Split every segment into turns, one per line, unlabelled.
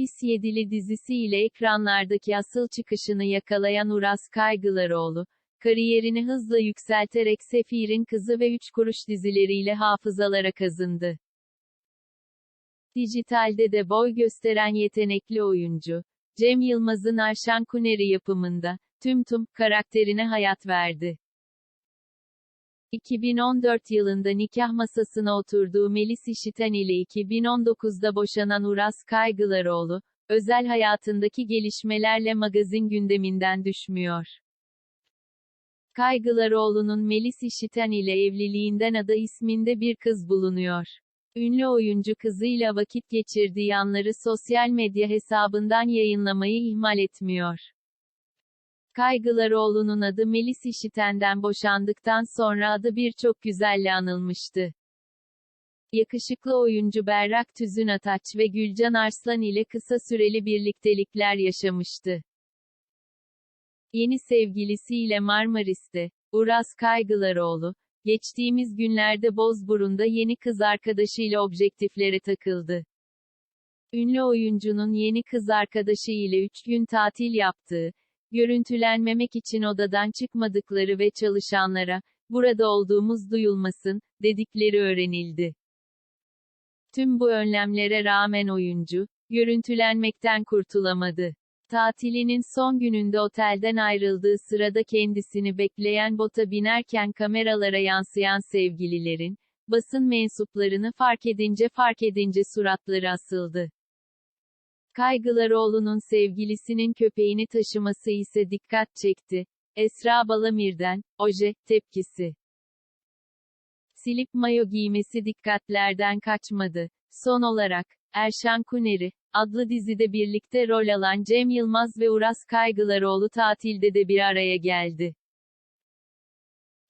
Pis Yedili dizisi ile ekranlardaki asıl çıkışını yakalayan Uras Kaygılaroğlu, kariyerini hızla yükselterek Sefir'in Kızı ve Üç Kuruş dizileriyle hafızalara kazındı. Dijitalde de boy gösteren yetenekli oyuncu, Cem Yılmaz'ın Arşan Kuneri yapımında, Tüm Tüm, karakterine hayat verdi. 2014 yılında nikah masasına oturduğu Melis İşiten ile 2019'da boşanan Uras Kaygılaroğlu, özel hayatındaki gelişmelerle magazin gündeminden düşmüyor. Kaygılaroğlu'nun Melis İşiten ile evliliğinden Ada isminde bir kız bulunuyor. Ünlü oyuncu kızıyla vakit geçirdiği anları sosyal medya hesabından yayınlamayı ihmal etmiyor. Kaygılaroğlu'nun adı Melis İşiten'den boşandıktan sonra adı birçok güzelle anılmıştı. Yakışıklı oyuncu Berrak Tüzün Ataç ve Gülcan Arslan ile kısa süreli birliktelikler yaşamıştı. Yeni sevgilisiyle Marmaris'te, Uras Kaygılaroğlu, geçtiğimiz günlerde Bozburun'da yeni kız arkadaşıyla objektiflere takıldı. Ünlü oyuncunun yeni kız arkadaşı ile 3 gün tatil yaptığı, görüntülenmemek için odadan çıkmadıkları ve çalışanlara, burada olduğumuz duyulmasın, dedikleri öğrenildi. Tüm bu önlemlere rağmen oyuncu, görüntülenmekten kurtulamadı. Tatilinin son gününde otelden ayrıldığı sırada kendisini bekleyen bota binerken kameralara yansıyan sevgililerin, basın mensuplarını fark edince fark edince suratları asıldı. Kaygılaroğlu'nun sevgilisinin köpeğini taşıması ise dikkat çekti. Esra Balamir'den, oje, tepkisi. Silip mayo giymesi dikkatlerden kaçmadı. Son olarak, Erşan Kuneri, adlı dizide birlikte rol alan Cem Yılmaz ve Uras Kaygılaroğlu tatilde de bir araya geldi.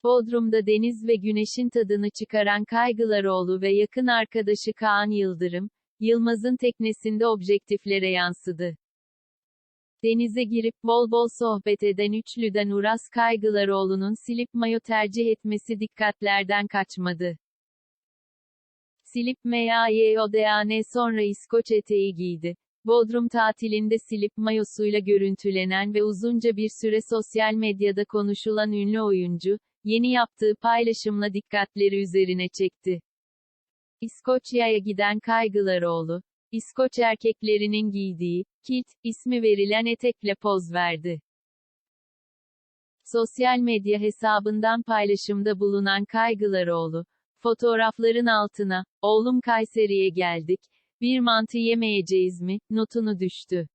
Bodrum'da deniz ve güneşin tadını çıkaran Kaygılaroğlu ve yakın arkadaşı Kaan Yıldırım, Yılmaz'ın teknesinde objektiflere yansıdı. Denize girip bol bol sohbet eden üçlüden Uras Kaygılaroğlu'nun silip mayo tercih etmesi dikkatlerden kaçmadı. Silip MAYODAN sonra İskoç eteği giydi. Bodrum tatilinde silip mayosuyla görüntülenen ve uzunca bir süre sosyal medyada konuşulan ünlü oyuncu, yeni yaptığı paylaşımla dikkatleri üzerine çekti. İskoçya'ya giden Kaygılaroğlu, İskoç erkeklerinin giydiği, kilt, ismi verilen etekle poz verdi. Sosyal medya hesabından paylaşımda bulunan Kaygılaroğlu, fotoğrafların altına, oğlum Kayseri'ye geldik, bir mantı yemeyeceğiz mi, notunu düştü.